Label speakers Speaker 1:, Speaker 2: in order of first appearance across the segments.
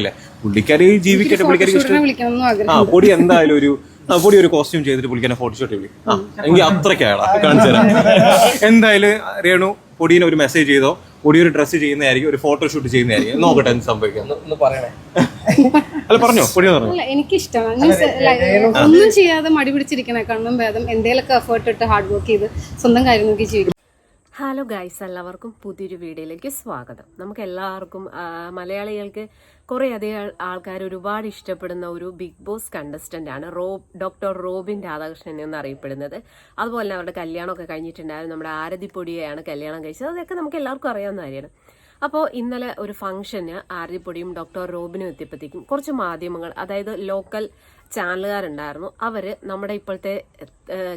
Speaker 1: അല്ലേ? പുള്ളിക്കാരി ജീവിക്കട്ടെ പുള്ളിക്കാരി ആ പൊടി എന്തായാലും ഒരു ആ, പൊടി ഒരു കോസ്റ്റ്യൂം ചെയ്തിട്ട് പുള്ളിക്കാരെ ഫോട്ടോഷൂട്ട് വിളി. ആ എങ്കിൽ അത്രയ്ക്കാളാ കാണിച്ചു തരാം. എന്തായാലും രേണു പൊടീനെ ഒരു മെസ്സേജ് ചെയ്തോ? പൊടി ഒരു ഡ്രസ്സ് ചെയ്യുന്നതായിരിക്കും ഒരു ഫോട്ടോഷൂട്ട് ചെയ്യുന്നതായിരിക്കും. നോക്കട്ടെ എന്ത് സംഭവിക്കാം.
Speaker 2: ഒന്ന് പറയണേ.
Speaker 1: അല്ല പറഞ്ഞോ പൊടി പറഞ്ഞു.
Speaker 3: അല്ല എനിക്കിഷ്ടമാണ് ഒന്നും ചെയ്യാതെ മടി പിടിച്ചിരിക്കണേക്കാളും ഭേദം എന്തെങ്കിലുമൊക്കെ എഫേർട്ട് ഇട്ട് ഹാർഡ് വർക്ക് ചെയ്ത് സ്വന്തം കാര്യം നോക്കി ജീവിക്കും.
Speaker 4: ഹലോ ഗൈസ് എല്ലാവർക്കും പുതിയൊരു വീഡിയോയിലേക്ക് സ്വാഗതം. നമുക്ക് എല്ലാവർക്കും മലയാളികൾക്ക് കുറേ അധികം ആൾക്കാർ ഒരുപാട് ഇഷ്ടപ്പെടുന്ന ഒരു ബിഗ് ബോസ് കണ്ടസ്റ്റന്റ് ആണ് റോ ഡോക്ടർ റോബിൻ രാധാകൃഷ്ണൻ എന്നറിയപ്പെടുന്നത് അതുപോലെ തന്നെ അവരുടെ കല്യാണമൊക്കെ കഴിഞ്ഞിട്ടുണ്ടായിരുന്നു. നമ്മുടെ ആരതിപ്പൊടിയെയാണ് കല്യാണം കഴിച്ചത്. അതൊക്കെ നമുക്ക് എല്ലാവർക്കും അറിയാവുന്ന കാര്യമാണ്. അപ്പോൾ ഇന്നലെ ഒരു ഫംഗ്ഷന് ആരതിപ്പൊടിയും ഡോക്ടർ റോബിനും എത്തിയപ്പോഴത്തേക്കും കുറച്ച് മാധ്യമങ്ങൾ അതായത് ലോക്കൽ ചാനലുകാരുണ്ടായിരുന്നു. അവർ നമ്മുടെ ഇപ്പോഴത്തെ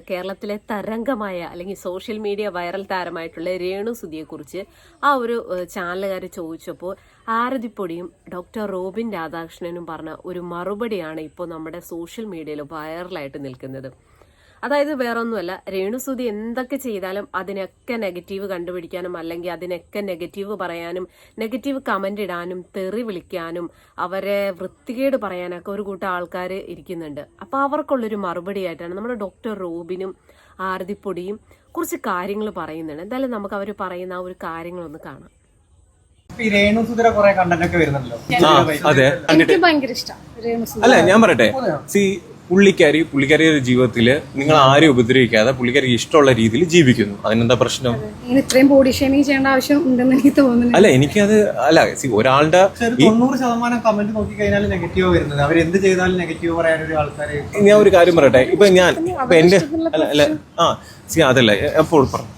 Speaker 4: കേരളത്തിലെ തരംഗമായ അല്ലെങ്കിൽ സോഷ്യൽ മീഡിയ വൈറൽ താരമായിട്ടുള്ള രേണു സുധിയെക്കുറിച്ച് ആ ഒരു ചാനലുകാർ ചോദിച്ചപ്പോൾ ആരതിപ്പൊടിയും ഡോക്ടർ റോബിൻ രാധാകൃഷ്ണനും പറഞ്ഞ ഒരു മറുപടിയാണ് ഇപ്പോൾ നമ്മുടെ സോഷ്യൽ മീഡിയയിൽ വൈറലായിട്ട് നിൽക്കുന്നത്. അതായത് വേറൊന്നുമല്ല രേണുസുതി എന്തൊക്കെ ചെയ്താലും അതിനൊക്കെ നെഗറ്റീവ് കണ്ടുപിടിക്കാനും അല്ലെങ്കിൽ അതിനൊക്കെ നെഗറ്റീവ് പറയാനും നെഗറ്റീവ് കമന്റ് ഇടാനും തെറി വിളിക്കാനും അവരെ വൃത്തികേട് പറയാനൊക്കെ ഒരു കൂട്ടം ആൾക്കാർ ഇരിക്കുന്നുണ്ട്. അപ്പോൾ അവർക്കുള്ളൊരു മറുപടി ആയിട്ടാണ് നമ്മുടെ ഡോക്ടർ റോബിനും ആർതിപ്പൊടിയും കുറച്ച് കാര്യങ്ങൾ പറയുന്നുണ്ട്. എന്തായാലും നമുക്ക് അവർ പറയുന്ന ആ ഒരു കാര്യങ്ങളൊന്ന് കാണാം.
Speaker 1: അതെ. അല്ല ഞാൻ പറയട്ടെ. സി പുള്ളിക്കാരി പുള്ളിക്കാരിയുടെ ജീവിതത്തിൽ നിങ്ങൾ ആരും ഉപദ്രവിക്കാതെ പുള്ളിക്കാരി ഇഷ്ടമുള്ള രീതിയിൽ ജീവിക്കുന്നു. അതിനെന്താ പ്രശ്നം?
Speaker 3: ഇത്രയും ബോഡി ഷേമിംഗ് ചെയ്യേണ്ട ആവശ്യം ഉണ്ടെന്ന് എനിക്ക് തോന്നുന്നു
Speaker 1: അല്ല എനിക്കത് അല്ല സി ഒരാളുടെ
Speaker 2: തൊണ്ണൂറ് ശതമാനം കമന്റ് നോക്കി കഴിഞ്ഞാൽ നെഗറ്റീവ് വരുന്നത്. അവർ എന്ത് ചെയ്താലും നെഗറ്റീവ് പറയാൻ ഒരു ആൾക്കാരെ
Speaker 1: ഞാൻ ഒരു കാര്യം പറയട്ടെ. ഇപ്പൊ ഞാൻ ഇപ്പൊ എന്റെ അല്ല ആ സി അതല്ല എപ്പോൾ പറഞ്ഞു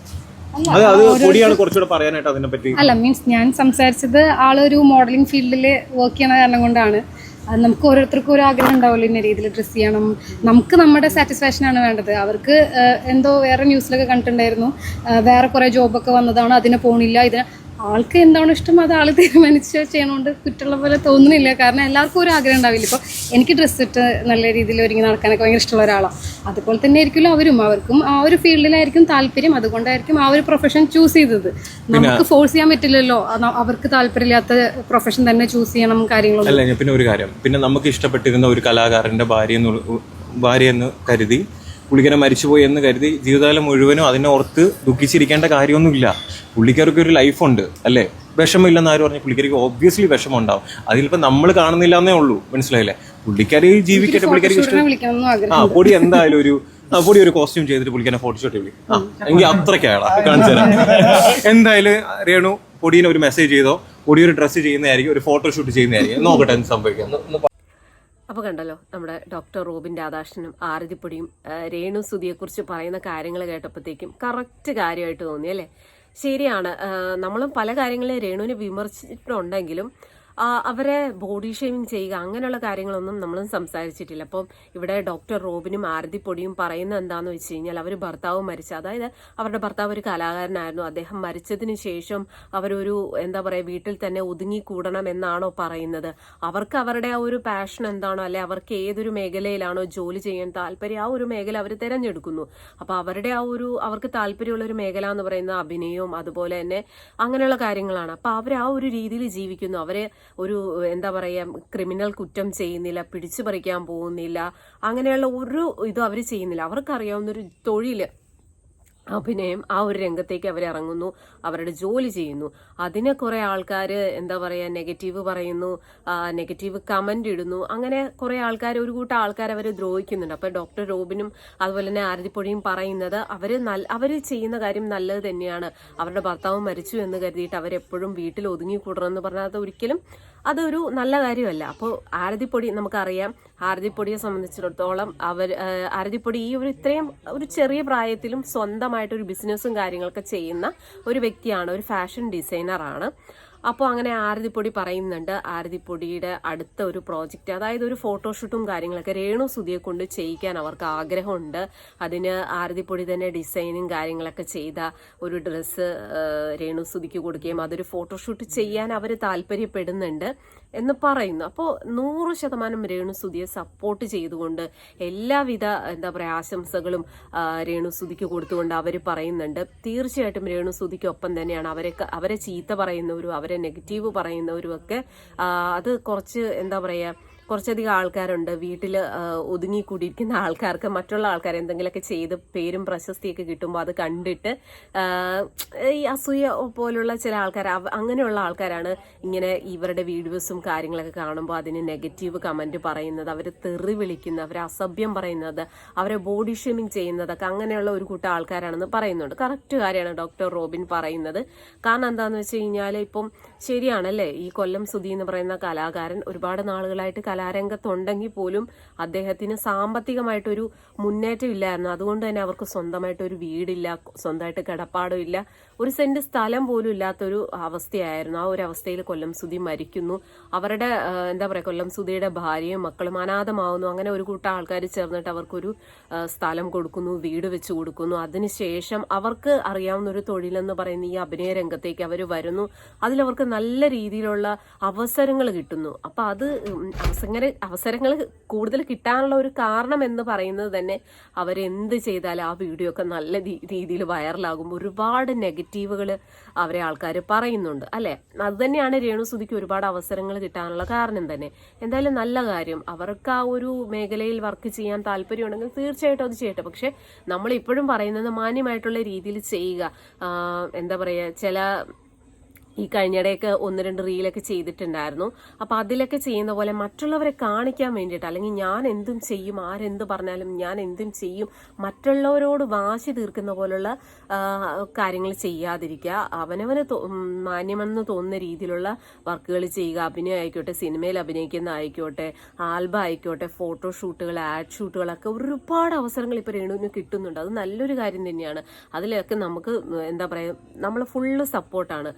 Speaker 1: അത് അത് പൊടിയാണ് കുറച്ചുകൂടെ പറയാനായിട്ട് അതിനെ പറ്റി
Speaker 3: അല്ല മീൻസ് ഞാൻ സംസാരിച്ചത് ആളൊരു മോഡലിംഗ് ഫീൽഡിൽ വർക്ക് ചെയ്യണ കാരണം കൊണ്ടാണ്. നമുക്ക് ഓരോരുത്തർക്കും ഒരു ആഗ്രഹം ഉണ്ടാവുമല്ലോ ഇന്ന രീതിയിൽ ഡ്രസ്സ് ചെയ്യണം. നമുക്ക് നമ്മുടെ സാറ്റിസ്ഫാക്ഷൻ ആണ് വേണ്ടത്. അവർക്ക് എന്തോ വേറെ ന്യൂസിലൊക്കെ കണ്ടിട്ടുണ്ടായിരുന്നു. വേറെ കുറേ ജോബൊക്കെ വന്നതാണ് അതിന് പോണില്ല ഇതിന് ആൾക്ക് എന്താണോ ഇഷ്ടം അത് ആൾ തീരുമാനിച്ച് ചെയ്യണോണ്ട് കുറ്റുള്ള പോലെ തോന്നുന്നില്ല. കാരണം എല്ലാവർക്കും ഒരു ആഗ്രഹം ഉണ്ടാവില്ല. ഇപ്പോൾ എനിക്ക് ഡ്രസ്സ് ഇട്ട് നല്ല രീതിയിൽ ഒരുങ്ങി നടക്കാനൊക്കെ ഭയങ്കര ഇഷ്ടമുള്ള ഒരാളാണ് അതുപോലെ തന്നെ ആയിരിക്കുമല്ലോ അവരും. അവർക്കും ആ ഒരു ഫീൽഡിലായിരിക്കും താല്പര്യം. അതുകൊണ്ടായിരിക്കും ആ ഒരു പ്രൊഫഷൻ ചൂസ് ചെയ്തത്. നമുക്ക് ഫോഴ്സ് ചെയ്യാൻ പറ്റില്ലല്ലോ. അവർക്ക് താല്പര്യമില്ലാത്ത പ്രൊഫഷൻ തന്നെ ചൂസ് ചെയ്യണം കാര്യങ്ങളൊന്നും
Speaker 1: പിന്നെ ഒരു കാര്യം. പിന്നെ നമുക്ക് ഇഷ്ടപ്പെട്ടിരുന്ന ഒരു കലാകാരന്റെ ഭാര്യ ഭാര്യ എന്ന് കരുതി പുള്ളിക്കാരെ മരിച്ചുപോയി എന്ന് കരുതി ജീവിതകാലം മുഴുവനും അതിനെ ഓർത്ത് ദുഃഖിച്ചിരിക്കേണ്ട കാര്യമൊന്നുമില്ല. പുള്ളിക്കാർക്ക് ഒരു ലൈഫുണ്ട് അല്ലേ? വിഷമില്ലെന്ന് ആര് പറഞ്ഞു? പുള്ളിക്കാരിക്ക് ഓബ്വിയസ്ലി വിഷമം ഉണ്ടാവും അതിലിപ്പോ നമ്മൾ കാണുന്നില്ല എന്നേ ഉള്ളൂ മനസ്സിലായില്ലേ? പുള്ളിക്കാരി ജീവിക്കട്ടെ പുള്ളിക്കാരിക്ക് ഇഷ്ടം ആ പൊടി എന്തായാലും ഒരു ആ, പൊടി ഒരു കോസ്റ്റ്യൂം ചെയ്തിട്ട് പുള്ളിക്കാനെ ഫോട്ടോഷൂട്ട് വിളി ആ എങ്കിൽ അത്രയ്ക്കാളാ കാണിച്ചു തരാം. എന്തായാലും രേണു പൊടീനെ ഒരു മെസ്സേജ് ചെയ്തോ? പൊടി ഒരു ഡ്രസ്സ് ചെയ്യുന്നതായിരിക്കും ഒരു ഫോട്ടോഷൂട്ട് ചെയ്യുന്നതായിരിക്കും. നോക്കട്ടെ എന്ത് സംഭവിക്കാം
Speaker 4: അപ്പോൾ കണ്ടല്ലോ നമ്മുടെ ഡോക്ടർ റോബിൻ രാധാകൃഷ്ണനും ആരതിപ്പൊടിയും രേണു സുതിയെക്കുറിച്ച് പറയുന്ന കാര്യങ്ങൾ കേട്ടപ്പോഴത്തേക്കും കറക്റ്റ് കാര്യമായിട്ട് തോന്നി അല്ലേ? ശരിയാണ്. നമ്മളും പല കാര്യങ്ങളെ രേണുവിനെ വിമർശിച്ചിട്ടുണ്ടെങ്കിലും അവരെ ബോഡി ഷേമിങ് ചെയ്യുക അങ്ങനെയുള്ള കാര്യങ്ങളൊന്നും നമ്മൾ സംസാരിച്ചിട്ടില്ല. അപ്പം ഇവിടെ ഡോക്ടർ റോബിനും ആരതിപ്പൊടിയും പറയുന്നത് എന്താണെന്ന് വെച്ച് കഴിഞ്ഞാൽ അവർ ഭർത്താവ് മരിച്ച അതായത് അവരുടെ ഭർത്താവ് ഒരു കലാകാരനായിരുന്നു. അദ്ദേഹം മരിച്ചതിന് ശേഷം അവരൊരു എന്താ പറയുക വീട്ടിൽ തന്നെ ഒതുങ്ങി കൂടണം എന്നാണോ പറയുന്നത്. അവർക്ക് അവരുടെ ആ ഒരു പാഷൻ എന്താണോ അല്ലെ അവർക്ക് ഏതൊരു മേഖലയിലാണോ ജോലി ചെയ്യാൻ താല്പര്യം ആ ഒരു മേഖല അവർ തിരഞ്ഞെടുക്കുന്നു. അപ്പൊ അവരുടെ ആ ഒരു അവർക്ക് താല്പര്യമുള്ള ഒരു മേഖല എന്ന് പറയുന്ന അഭിനയവും അതുപോലെ തന്നെ അങ്ങനെയുള്ള കാര്യങ്ങളാണ്. അപ്പൊ അവർ ആ ഒരു രീതിയിൽ ജീവിക്കുന്നു. അവരെ ഒരു എന്താ പറയുക ക്രിമിനൽ കുറ്റം ചെയ്യുന്നില്ല പിടിച്ചു പറിക്കാൻ പോകുന്നില്ല അങ്ങനെയുള്ള ഒരു ഇതും അവർ ചെയ്യുന്നില്ല. അവർക്കറിയാവുന്ന ഒരു തൊഴിൽ അഭിനയം ആ ഒരു രംഗത്തേക്ക് അവർ ഇറങ്ങുന്നു അവരുടെ ജോലി ചെയ്യുന്നു. അതിനെ കുറെ ആൾക്കാർ എന്താ പറയുക നെഗറ്റീവ് പറയുന്നു നെഗറ്റീവ് കമന്റ് ഇടുന്നു. അങ്ങനെ കുറെ ആൾക്കാർ ഒരു കൂട്ടം ആൾക്കാർ അവർ ദ്രോഹിക്കുന്നുണ്ട്. അപ്പൊ ഡോക്ടർ റോബിനും അതുപോലെ തന്നെ ആരതിപ്പൊഴിയും പറയുന്നത് അവർ നല്ല അവർ ചെയ്യുന്ന കാര്യം നല്ലത് തന്നെയാണ്. അവരുടെ ഭർത്താവ് മരിച്ചു എന്ന് കരുതിയിട്ട് അവരെപ്പോഴും വീട്ടിൽ ഒതുങ്ങി എന്ന് പറഞ്ഞാൽ അത് ഒരിക്കലും അതൊരു നല്ല കാര്യമല്ല. അപ്പോൾ ആരതിപ്പൊടി നമുക്കറിയാം. ആരതിപ്പൊടിയെ സംബന്ധിച്ചിടത്തോളം അവർ ആരതിപ്പൊടി ഈ ഒരു ഇത്രയും ഒരു ചെറിയ പ്രായത്തിലും സ്വന്തമായിട്ട് ഒരു ബിസിനസ്സും കാര്യങ്ങളൊക്കെ ചെയ്യുന്ന ഒരു വ്യക്തിയാണ്. ഒരു ഫാഷൻ ഡിസൈനറാണ്. അപ്പോൾ അങ്ങനെ ആരതിപ്പൊടി പറയുന്നുണ്ട്. ആരതിപ്പൊടിയുടെ അടുത്ത ഒരു പ്രോജക്റ്റ് അതായത് ഒരു ഫോട്ടോഷൂട്ടും കാര്യങ്ങളൊക്കെ രേണു സുധിയെ കൊണ്ട് ചെയ്യിക്കാൻ അവർക്ക് ആഗ്രഹമുണ്ട്. അതിന് ആരതിപ്പൊടി തന്നെ ഡിസൈനും കാര്യങ്ങളൊക്കെ ചെയ്ത ഒരു ഡ്രസ്സ് രേണു സുധിക്ക് കൊടുക്കുകയും അതൊരു ഫോട്ടോഷൂട്ട് ചെയ്യാൻ അവർ താല്പര്യപ്പെടുന്നുണ്ട്. എന്ന് പറയുന്നു. അപ്പോൾ നൂറ് ശതമാനം രേണുസുതിയെ സപ്പോർട്ട് ചെയ്തുകൊണ്ട് എല്ലാവിധ എന്താ പറയുക ആശംസകളും രേണുസുതിക്ക് കൊടുത്തുകൊണ്ട് അവർ പറയുന്നുണ്ട്. തീർച്ചയായിട്ടും രേണുസുതിക്കൊപ്പം തന്നെയാണ് അവരെ അവരെ ചീത്ത പറയുന്നവരും അവരെ നെഗറ്റീവ് പറയുന്നവരും ഒക്കെ അത് കുറച്ച് എന്താ പറയുക കുറച്ചധികം ആൾക്കാരുണ്ട്. വീട്ടിൽ ഒതുങ്ങി കൂടിയിരിക്കുന്ന ആൾക്കാർക്ക് മറ്റുള്ള ആൾക്കാർ എന്തെങ്കിലുമൊക്കെ ചെയ്ത് പേരും പ്രശസ്തിയൊക്കെ കിട്ടുമ്പോൾ അത് കണ്ടിട്ട് ഈ അസൂയ പോലുള്ള ചില ആൾക്കാർ അങ്ങനെയുള്ള ആൾക്കാരാണ് ഇങ്ങനെ ഇവരുടെ വീഡിയോസും കാര്യങ്ങളൊക്കെ കാണുമ്പോൾ അതിന് നെഗറ്റീവ് കമന്റ് പറയുന്നത് അവർ തെറി വിളിക്കുന്നത് അവരെ അസഭ്യം പറയുന്നത് അവരെ ബോഡി ഷേമിങ് ചെയ്യുന്നതൊക്കെ അങ്ങനെയുള്ള ഒരു കൂട്ടം ആൾക്കാരാണെന്ന് പറയുന്നുണ്ട്. കറക്റ്റ് കാര്യമാണ് ഡോക്ടർ റോബിൻ പറയുന്നത്. കാരണം എന്താണെന്ന് വെച്ച് കഴിഞ്ഞാൽ ഇപ്പം ശരിയാണല്ലേ? ഈ കൊല്ലം സുധി എന്ന് പറയുന്ന കലാകാരൻ ഒരുപാട് നാളുകളായിട്ട് കലാരംഗത്തുണ്ടെങ്കിൽ പോലും അദ്ദേഹത്തിന് സാമ്പത്തികമായിട്ടൊരു മുന്നേറ്റം ഇല്ലായിരുന്നു അതുകൊണ്ട് തന്നെ അവർക്ക് സ്വന്തമായിട്ട് ഒരു വീടില്ല സ്വന്തമായിട്ട് കിടപ്പാടും ഇല്ല ഒരു സെന്റ് സ്ഥലം പോലും ഇല്ലാത്തൊരു അവസ്ഥയായിരുന്നു. ആ ഒരു അവസ്ഥയിൽ കൊല്ലം സുധി മരിക്കുന്നു. അവരുടെ എന്താ പറയുക കൊല്ലം സുധിയുടെ ഭാര്യയും മക്കളും അനാഥമാവുന്നു. അങ്ങനെ ഒരു കൂട്ടം ആൾക്കാർ ചേർന്നിട്ട് അവർക്കൊരു സ്ഥലം കൊടുക്കുന്നു വീട് വെച്ച് കൊടുക്കുന്നു. അതിനുശേഷം അവർക്ക് അറിയാവുന്ന ഒരു തൊഴിലെന്ന് പറയുന്ന ഈ അഭിനയ രംഗത്തേക്ക് അവർ വരുന്നു. അതിലവർക്ക് നല്ല രീതിയിലുള്ള അവസരങ്ങൾ കിട്ടുന്നു. അപ്പൊ അത് ഉം, അവസര അവസരങ്ങൾ കൂടുതൽ കിട്ടാനുള്ള ഒരു കാരണം എന്ന് പറയുന്നത് തന്നെ അവരെന്ത് ചെയ്താലും ആ വീഡിയോ ഒക്കെ നല്ല രീതിയിൽ വൈറലാകും ഒരുപാട് നെഗറ്റീവുകൾ അവരെ ആൾക്കാർ പറയുന്നുണ്ട് അല്ലേ? അത് തന്നെയാണ് രേണുസുതിക്ക് ഒരുപാട് അവസരങ്ങൾ കിട്ടാനുള്ള കാരണം തന്നെ. എന്തായാലും നല്ല കാര്യം. അവർക്ക് ആ ഒരു മേഖലയിൽ വർക്ക് ചെയ്യാൻ താല്പര്യമുണ്ടെങ്കിൽ തീർച്ചയായിട്ടും അത് ചെയ്യട്ടെ. പക്ഷെ നമ്മൾ ഇപ്പോഴും പറയുന്നത് മാന്യമായിട്ടുള്ള രീതിയിൽ ചെയ്യുക. എന്താ പറയുക ചില ഈ കഴിഞ്ഞിടയൊക്കെ ഒന്ന് രണ്ട് റീലൊക്കെ ചെയ്തിട്ടുണ്ടായിരുന്നു. അപ്പൊ അതിലൊക്കെ ചെയ്യുന്ന പോലെ മറ്റുള്ളവരെ കാണിക്കാൻ വേണ്ടിയിട്ട് അല്ലെങ്കിൽ ഞാൻ എന്തും ചെയ്യും ആരെന്ത് പറഞ്ഞാലും ഞാൻ എന്തും ചെയ്യും മറ്റുള്ളവരോട് വാശി തീർക്കുന്ന പോലുള്ള കാര്യങ്ങൾ ചെയ്യാതിരിക്കുക. അവനവന് മാന്യമെന്ന് തോന്നുന്ന രീതിയിലുള്ള വർക്കുകൾ ചെയ്യുക. അഭിനയം ആയിക്കോട്ടെ സിനിമയിൽ അഭിനയിക്കുന്ന ആയിക്കോട്ടെ ആൽബം ആയിക്കോട്ടെ ഫോട്ടോ ഷൂട്ടുകൾ ആഡ് ഷൂട്ടുകളൊക്കെ ഒരുപാട് അവസരങ്ങൾ ഇപ്പോൾ രേണുവിന് കിട്ടുന്നുണ്ട്. അത് നല്ലൊരു കാര്യം തന്നെയാണ്. അതിലൊക്കെ നമുക്ക് എന്താ പറയുക നമ്മൾ ഫുള്ള് സപ്പോർട്ടാണ്.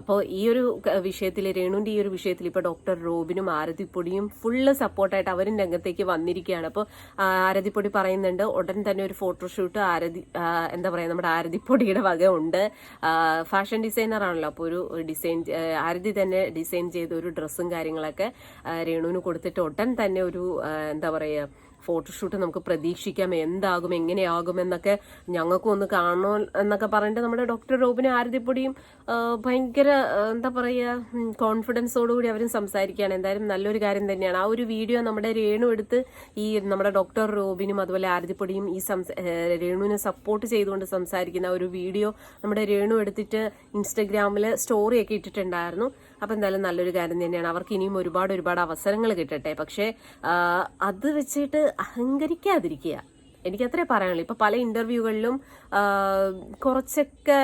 Speaker 4: അപ്പോൾ ഈ ഒരു വിഷയത്തിൽ രേണുവിന്റെ ഈ ഒരു വിഷയത്തിൽ ഇപ്പോൾ ഡോക്ടർ റോബിനും ആരതിപ്പൊടിയും ഫുള്ള് സപ്പോർട്ടായിട്ട് അവരും രംഗത്തേക്ക് വന്നിരിക്കുകയാണ്. അപ്പോൾ ആരതിപ്പൊടി പറയുന്നുണ്ട് ഉടൻ തന്നെ ഒരു ഫോട്ടോഷൂട്ട് ആരതി എന്താ പറയുക നമ്മുടെ ആരതിപ്പൊടിയുടെ വക ഉണ്ട്. ഫാഷൻ ഡിസൈനർ ആണല്ലോ അപ്പോൾ ഒരു ഡിസൈൻ ആരതി തന്നെ ഡിസൈൻ ചെയ്ത ഒരു ഡ്രസ്സും കാര്യങ്ങളൊക്കെ രേണുവിന് കൊടുത്തിട്ട് ഉടൻ തന്നെ ഒരു എന്താ പറയുക ഫോട്ടോഷൂട്ട് നമുക്ക് പ്രതീക്ഷിക്കാം. എന്താകും എങ്ങനെയാകും എന്നൊക്കെ ഞങ്ങൾക്കും ഒന്ന് കാണണോ എന്നൊക്കെ പറഞ്ഞിട്ട് നമ്മുടെ ഡോക്ടർ റോബിന് ആരതിപ്പൊടിയും ഭയങ്കര എന്താ പറയുക കോൺഫിഡൻസോടുകൂടി അവരും സംസാരിക്കുകയാണ്. എന്തായാലും നല്ലൊരു കാര്യം തന്നെയാണ്. ആ ഒരു വീഡിയോ നമ്മുടെ രേണു എടുത്ത് ഈ നമ്മുടെ ഡോക്ടർ റോബിനും അതുപോലെ ആരതിപ്പൊടിയും ഈ രേണുവിനെ സപ്പോർട്ട് ചെയ്തുകൊണ്ട് സംസാരിക്കുന്ന ഒരു വീഡിയോ നമ്മുടെ രേണു എടുത്തിട്ട് ഇൻസ്റ്റഗ്രാമിൽ സ്റ്റോറിയൊക്കെ ഇട്ടിട്ടുണ്ടായിരുന്നു. അപ്പം എന്തായാലും നല്ലൊരു കാര്യം തന്നെയാണ്. അവർക്ക് ഇനിയും ഒരുപാട് ഒരുപാട് അവസരങ്ങൾ കിട്ടട്ടെ. പക്ഷേ അത് വെച്ചിട്ട് അഹങ്കരിക്കാതിരിക്കുക. എനിക്ക് അത്രേ പറയാനുള്ളൂ. ഇപ്പൊ പല ഇന്റർവ്യൂകളിലും കുറച്ചൊക്കെ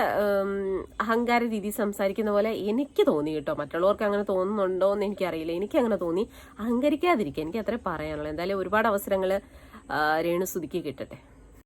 Speaker 4: അഹങ്കാര രീതി സംസാരിക്കുന്ന പോലെ എനിക്ക് തോന്നി കേട്ടോ. മറ്റുള്ളവർക്ക് അങ്ങനെ തോന്നുന്നുണ്ടോ എന്ന് എനിക്കറിയില്ല. എനിക്ക് അങ്ങനെ തോന്നി. അഹങ്കരിക്കാതിരിക്കുക. എനിക്ക് അത്രേ പറയാനുള്ളൂ. എന്തായാലും ഒരുപാട് അവസരങ്ങൾ രേണു സുതിക്ക് കിട്ടട്ടെ.